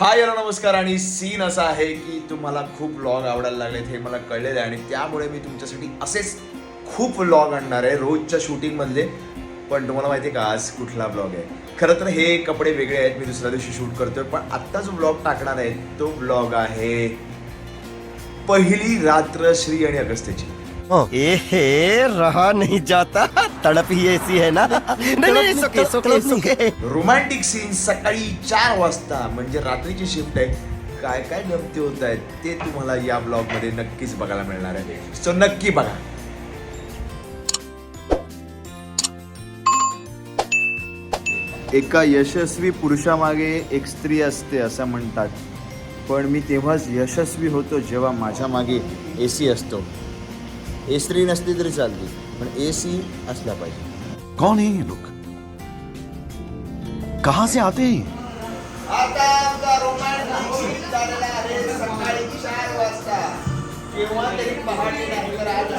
Hi hello नमस्कार. आणि scene असा आहे की तुम्हाला खूप व्लॉग आवडायला लागलेत हे मला कळलेलं आहे. आणि त्यामुळे मी तुमच्यासाठी असेच खूप व्लॉग आणणार आहे रोजच्या शूटिंगमधले पण तुम्हाला माहिती आहे का आज कुठला ब्लॉग आहे? खरं तर हे कपडे वेगळे आहेत मी दुसऱ्या दिवशी शूट करतोय पण आत्ता जो ब्लॉग टाकणार आहे तो ब्लॉग आहे पहिली रात्र श्री आणि अगस्त्याची. ए हे रहा नहीं जाता। तड़प ही ऐसी है ना। नहीं नहीं सुके सुके सुके रोमॅन्टिक सीन सकाळी चार वाजता म्हणजे रात्रीची शिफ्ट आहे. काय काय गमती होत आहेत ते तुम्हाला या ब्लॉगमध्ये नक्कीच बघायला मिळणार आहे. सो नक्की बघा. एका यशस्वी पुरुषामागे एक स्त्री असते असं म्हणतात. पण मी तेव्हाच यशस्वी होतो जेव्हा माझ्या मागे ए सी असतो. ए स्त्री नसली तरी चालते पण ए सी असला पाहिजे. कौन है ये लोग? कहां से आते हैं? आता आमचा रोमॅन्स सुरू झालेला आहे. सकाळी चार वाजता. केव्हा तरी पहाटे नाही तर आज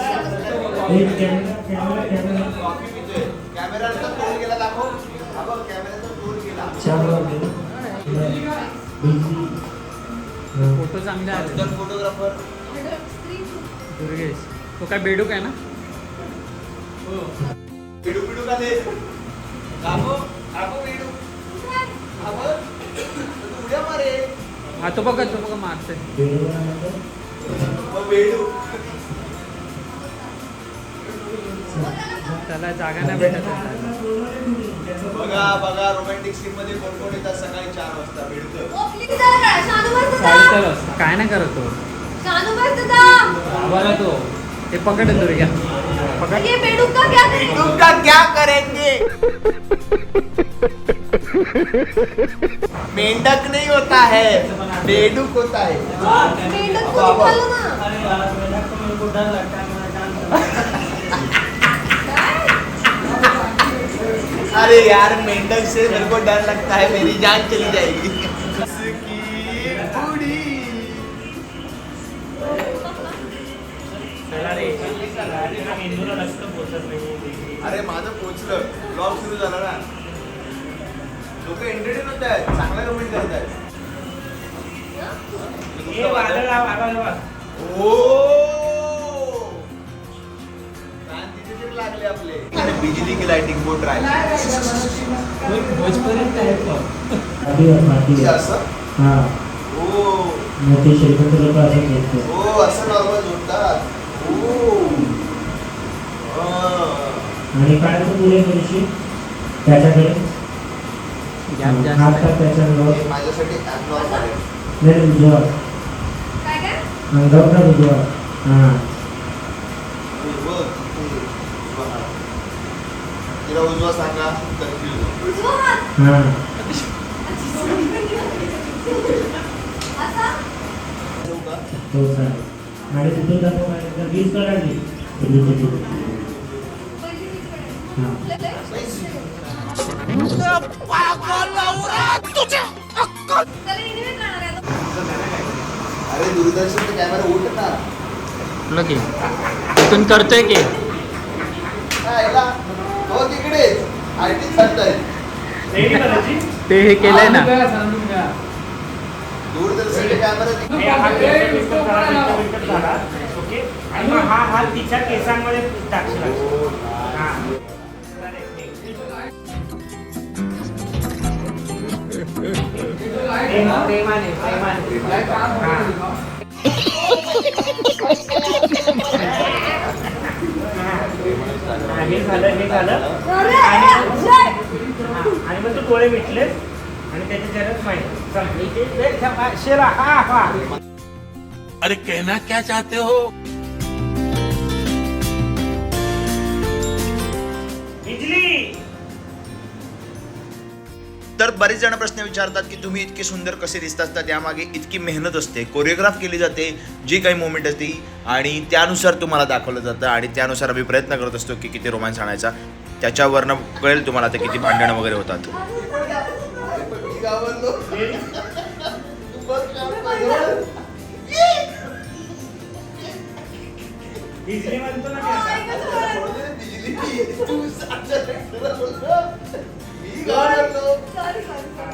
कॉफी पितोय. कॅमेराचा तोड गेला दाखव. हा बघ कॅमेराचा तोड गेला. फोटो चांगले आले फोटोग्राफर दुर्गेश. तो काय बेडूक आहे ना? पिडू पिडू का दे दाखव दाखव पिडू हा तू उड्या मारे. हा तो बघा तो बघा मारते त्याला जागा नाही भेटत. बघा बघा रोमॅन्टिक सीन मध्ये कोण कोण येतात सकाळी चार वाजता असतं. काय नाही करत तो. तो. ते पकड दुर्ग्या पकड। तुमका क्या करेंगे? मेंढक नहीं होता है बेडूक होता है। अरे यार मेंढक से मेरे को डर लगता है मेरी जान चली जाएगी। अरे. माझं पोचलं. ब्लॉग सुरू झाला ना. लोक एंटरटेन होत आहेत. चांगला कमेंट करत आहेत. ओ तरी लागले आपले. आणि बिजली की लाइटिंग बोर्ड राहिले हे. असं ओ मोठे श्रीमंत लोक असं करतात ओ असं नॉर्मल जोडतात ओ हा. आणि काय तर पुढे थोडीशी त्याच्याकडे? गॅप जास्त हात आहे. टाक त्याच्यावर हे माझ्यासाठी नाही उजवा. अंगावर टाक उजवा? हां. तिला उजवा सांगा हां. हो चालेल आणि तिथून दाखव वीज तिथून तिथून हां अरे दूरदर्शनचा कॅमेरा उठ ना. इथून करतोय की. काय याला? तो चालतंय हे केलंय ना. आणि मग हा हात तिच्या केसांमध्ये प्रेमाने हा. झालं हे झालं. आणि आणि मग तू डोळे मिटलेस? आणि त्याच्या जरा माहिती चल, इथे- इथे थांबा, शेरा हा हा. अरे कहना क्या चाहते हो? बिजली तर बरेच जण प्रश्न विचारतात की तुम्ही इतके सुंदर कसे दिसतात तर त्यामागे इतकी मेहनत असते कोरिओग्राफ केली जाते जी काही मुवमेंट असते आणि त्यानुसार तुम्हाला दाखवलं जातं आणि त्यानुसार आम्ही प्रयत्न करत असतो की किती रोमांस आणायचा. त्याच्यावरनं कळेल तुम्हाला आता किती भांडणं वगैरे होतात. बिजली म्हणतो ना मी आता. मी घाबरलो.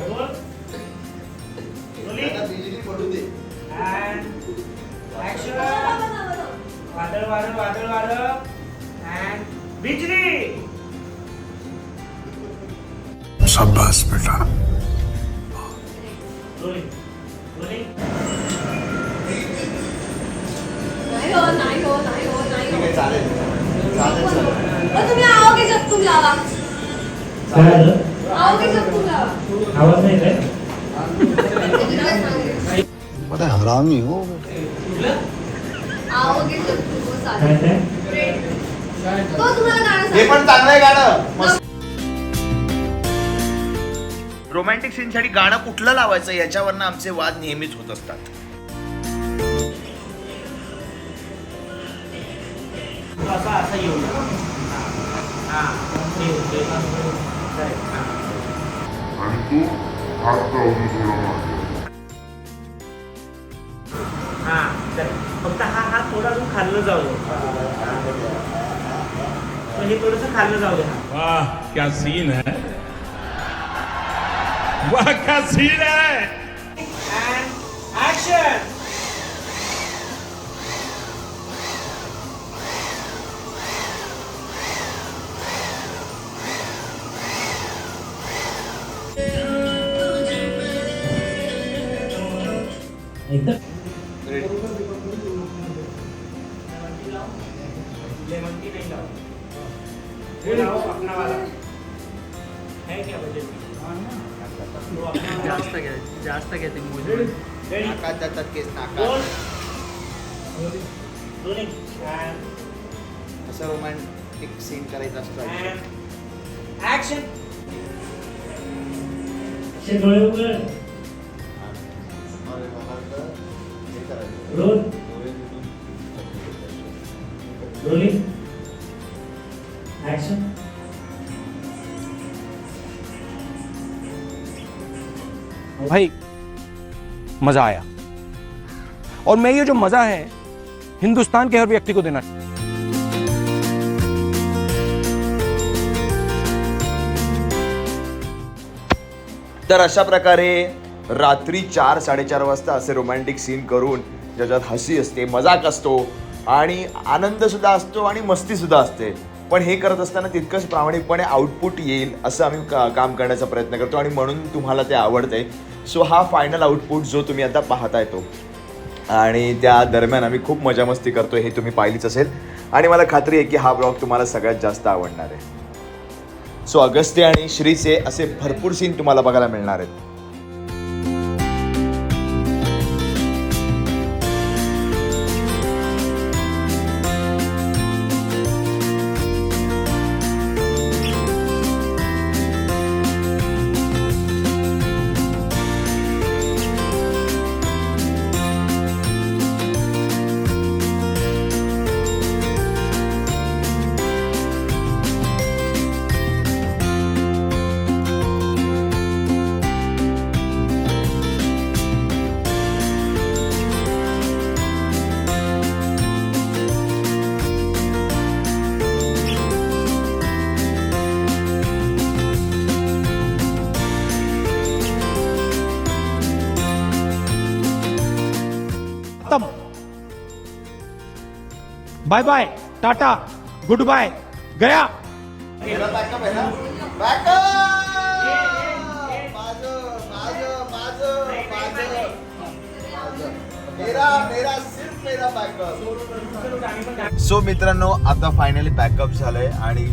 बोल. बोली. ऍक्शन वादळ वादळ वादळ वादळ अँड बिजली शाबाश बेटा। रोलिंग रोलिंग नाही हो नाही हो नाही हो नाही ठीक हो आहे चालेल चालेल चालेल. मग तुम्ही आहो की जगतून लावा काय झालं? आहो की जगतून लावा आवाज. नाही काय तिकडे सांगेल. बड़ा हरामी हो. आहो की जगतून हो काय चालेल. काय तो? तुम्हाला गाणं हे. पण चांगलं आहे गाणं. मस्त. रोमॅन्टिक सीनसाठी गाणं कुठलं लावायचं याच्यावरनं आमचे वाद नेहमीच होत असतात. हा हे हा फक्त हा हात थोडा अजून खाल्लं जाऊ हे थोडस खाल्लं जाऊ दे हा. वाह क्या सीन है. वाह क्या सीन है अँड ऍक्शन एकदम लेमन टी नहीं लाओ ये लाओ अपना वाला है क्या बजट वो अपना वाला जास्त घ्या जास्त घेते रेडी. नाकात जातात केस नाकात असं रोमॅन्टिक सीन करायचं असतं. ऍक्शन डोळे उघड. रोलिंग भाई मजा आया। और मैं ये जो मजा है हिंदुस्तान के हर व्यक्ति को देना। तर अशा प्रकारे रात्री चार साडेचार वाजता असे रोमॅन्टिक सीन करून ज्याच्यात हसी असते मजाक असतो आणि आनंद सुद्धा असतो आणि मस्ती सुद्धा असते. पण हे करत असताना तितकंच प्रामाणिकपणे आउटपुट येईल असं आम्ही का काम करण्याचा प्रयत्न करतो. आणि म्हणून तुम्हाला ते आवडते सो हा फायनल आउटपुट जो तुम्ही आता पाहताय तो. आणि त्या दरम्यान आम्ही खूप मजा मस्ती करतो हे तुम्ही पाहिलीच असेल. आणि मला खात्री आहे की हा ब्लॉग तुम्हाला सगळ्यात जास्त आवडणार आहे. सो अगस्त्य आणि श्रीचे असे भरपूर सीन तुम्हाला बघायला मिळणार आहेत. उत्तम। Bye bye tata good bye गया। सो मित्रांनो आता फायनली बॅकअप झालंय आणि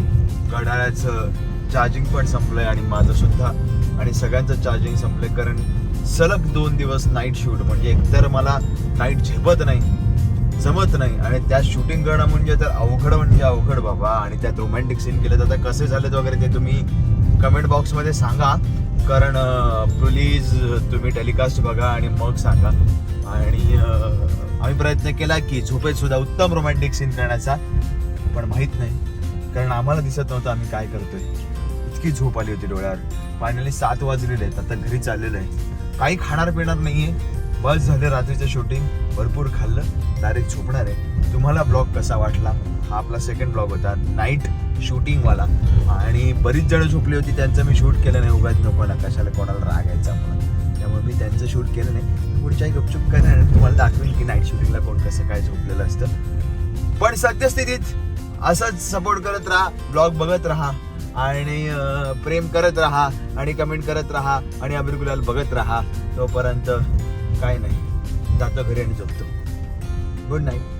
घड्याळाचं चार्जिंग पण संपलंय आणि माझं सुद्धा आणि सगळ्यांचं चार्जिंग संपलंय. कारण सलग दोन दिवस नाईट शूट म्हणजे एकतर मला नाईट झेपत नाही जमत नाही. आणि त्यात शूटिंग करणं म्हणजे तर अवघड म्हणजे अवघड बाबा. आणि त्यात रोमॅन्टिक सीन केले तर कसे झालेत वगैरे ते तुम्ही कमेंट बॉक्समध्ये सांगा. कारण प्लीज तुम्ही टेलिकास्ट बघा आणि मग सांगा. आणि आम्ही प्रयत्न केला की झोपेत सुद्धा उत्तम रोमॅन्टिक सीन करण्याचा. पण माहीत नाही. कारण आम्हाला दिसत नव्हतं आम्ही काय करतोय. इतकी झोप आली होती डोळ्यावर. फायनली सात वाजलेले आहेत. आता घरी चाललेलं आहे. काही खाणार पिणार नाहीये. बस झाले रात्रीचं शूटिंग भरपूर खाल्लं. डायरेक्ट झोपणार आहे. तुम्हाला ब्लॉग कसा वाटला? हा आपला सेकंड ब्लॉग होता. नाईट शूटिंगवाला आणि बरीच जण झोपली होती. त्यांचं मी शूट केलं नाही. उगाच नको ना. कशाला कोणाला राग यायचा म्हणून त्यामुळे मी त्यांचं शूट केलं नाही. पुढच्याही गपचूप काय नाही तुम्हाला दाखवेल की नाईट शूटिंगला कोण कसं काय झोपलेलं असतं. पण सद्यस्थितीत असंच सपोर्ट करत राहा. ब्लॉग बघत राहा. आणि प्रेम करत राहा आणि कमेंट करत राहा आणि अबिर गुलाल बघत राहा. तोपर्यंत काय नाही. जातो घरी आणि झोपतो. Good night